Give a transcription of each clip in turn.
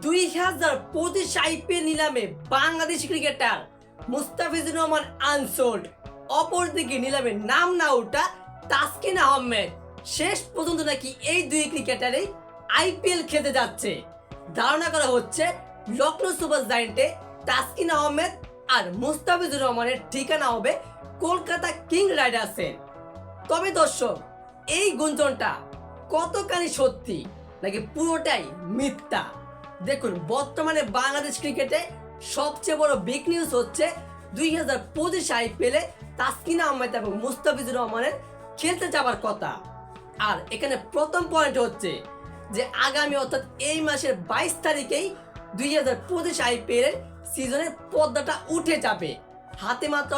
দুই হাজার পঁচিশ আইপিএল নিলামে বাংলাদেশ ক্রিকেটার মুস্তাফিজুর রহমান আনসোল্ড। অপরদিকে নিলামে নাম না ওঠা তাসকিন আহমেদ। শেষ পর্যন্ত নাকি এই দুই ক্রিকেটারই আইপিএল খেলতে যাচ্ছে। ধারণা করা হচ্ছে লখনৌ সুপার জায়েন্টে তাসকিন আহমেদ আর মুস্তাফিজুর রহমানের ঠিকানা হবে কলকাতা কিং রাইডার্সের। তবে দর্শক, এই গুঞ্জনটা কতখানি সত্যি নাকি পুরোটাই মিথ্যা? দেখুন, বর্তমানে বাংলাদেশ ক্রিকেটে সবচেয়ে বড় বিগ নিউজ হচ্ছে দুই হাজার পঁচিশ আইপিএলে তাসকিন আহমেদ এবং মুস্তাফিজুর রহমানের খেলতে যাবার কথা। আর এখানে প্রথম পয়েন্ট হচ্ছে যে আগামী অর্থাৎ এই মাসের বাইশ তারিখেই দুই হাজার পঁচিশ আইপিএল এর সিজনের পর্দাটা উঠে যাবে। হাতে মাত্র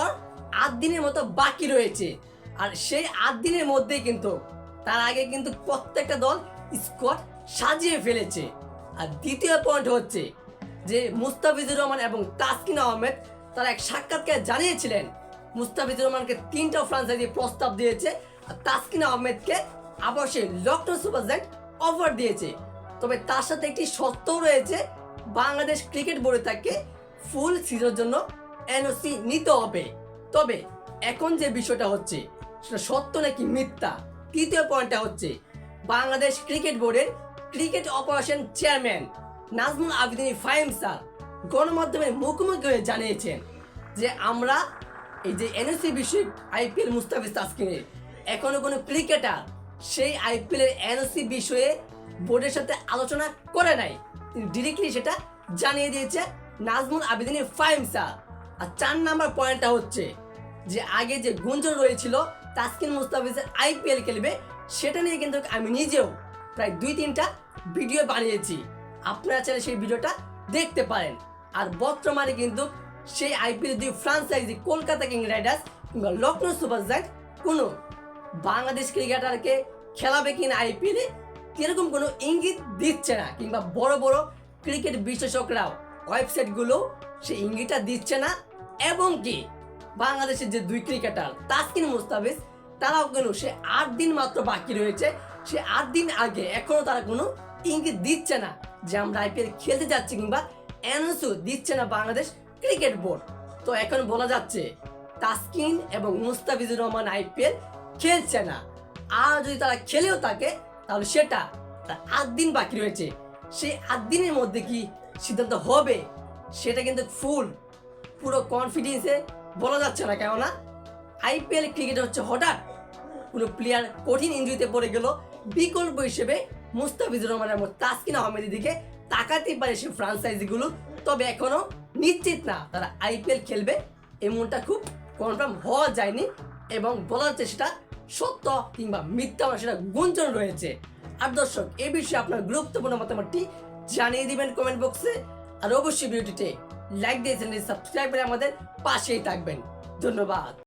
আট দিনের মতো বাকি রয়েছে। আর সেই আট দিনের মধ্যেই কিন্তু, তার আগে কিন্তু প্রত্যেকটা দল স্কোয়াড সাজিয়ে ফেলেছে। আর দ্বিতীয় পয়েন্ট হচ্ছে যে মুস্তাফিজুর রহমান এবং তাসকিন আহমেদ তারা এক সাক্ষাৎকার জানিয়েছিলেন। মুস্তাফিজুর রহমানকে তিনটা ফ্রাঞ্চাইজি প্রস্তাব দিয়েছে আর তাসকিন আহমেদকে আবার লখনৌ সুপার জায়েন্ট অফার দিয়েছে। তবে তার সাথে একটি শর্তও রয়েছে, বাংলাদেশ ক্রিকেট বোর্ডে তাকে ফুল সিজনের জন্য এনওসি নিতে হবে। তবে এখন যে বিষয়টা হচ্ছে, সেটা সত্য নাকি মিথ্যা? তৃতীয় পয়েন্টটা হচ্ছে, বাংলাদেশ ক্রিকেট বোর্ডের cricket operation chairman Nazmul Abedin Fahim sir গণমাধ্যমের মুখোমুখি হয়ে জানিয়েছেন যে আমরা এই যে এনএসসি বিষয়ক আইপিএল মুস্তাফিজ তাসকিনের এখনও কোনো ক্রিকেটার সেই আইপিএল এর এনওসি বিষয়ে বোর্ডের সাথে আলোচনা করে নাই। তিনি ডিরেক্টলি সেটা জানিয়ে দিয়েছে নাজমুল আবেদিনী ফাইম স্যার। আর চার নাম্বার পয়েন্টটা হচ্ছে যে আগে যে গুঞ্জন রয়েছিল তাসকিন মুস্তাফিজের আইপিএল খেলবে সেটা নিয়ে কিন্তু আমি নিজেও প্রায় দুই তিনটা ভিডিও বানিয়েছি। আপনারা চাইলে সেই ভিডিওটা দেখতে পারেন। আর বর্তমানে কিন্তু সেই আইপিএল দুই ফ্রাঞ্চাইজি কলকাতা কিং রাইডার্স কিংবা লখনৌ সুপার জায়ান্ট কোনো বাংলাদেশ ক্রিকেটারকে খেলাবে কিনা আইপিএলে এরকম কোনো ইঙ্গিত দিচ্ছে না কিংবা বড় বড় ক্রিকেট বিশেষজ্ঞরাও ওয়েবসাইটগুলো সেই ইঙ্গিতটা দিচ্ছে না। এবং কি? বাংলাদেশের যে দুই ক্রিকেটার, তাসকিন মুস্তাফিজ, তারাও কিন্তু সে আট দিন মাত্র বাকি রয়েছে। সে আট দিন আগে এখনও তারা কোনো ইঙ্গিত দিচ্ছে না যে আমরা আইপিএল খেলতে যাচ্ছি কিংবা অ্যানাউন্সও দিচ্ছে না বাংলাদেশ ক্রিকেট বোর্ড। তো এখন বলা যাচ্ছে, তাসকিন এবং মুস্তাফিজুর রহমান আইপিএল খেলছে না। আর যদি তারা খেলেও থাকে, তাহলে সেটা তার আট দিন বাকি রয়েছে। সেই আট দিনের মধ্যে কি সিদ্ধান্ত হবে? সেটা কিন্তু ফুল, পুরো কনফিডেন্সে বলা যাচ্ছে না। কেননা, আইপিএল ক্রিকেট হচ্ছে হঠাৎ কোনো প্লেয়ার কঠিন ইঞ্জুরিতে পড়ে গেল বিকল্প হিসেবে মুস্তাফিজুর রহমান এবং তাসকিন আহমেদের দিকে তাকাতে পারে সে ফ্রাঞ্চাইজিগুলো তবে এখনও নিশ্চিত না তারা আইপিএল খেলবে। এমনটা খুব কনফার্ম হওয়া যায়নি এবং বলা যাচ্ছে সেটা সত্য কিংবা মিথ্যা বা সেটা গুঞ্জন রয়েছে। আর দর্শক এই বিষয়ে আপনার গুরুত্বপূর্ণ মতামতটি জানিয়ে দিবেন কমেন্ট বক্সে আর অবশ্যই ভিডিওটিতে লাইক দিয়ে চ্যানেলটি সাবস্ক্রাইব করে আমাদের পাশেই থাকবেন। ধন্যবাদ।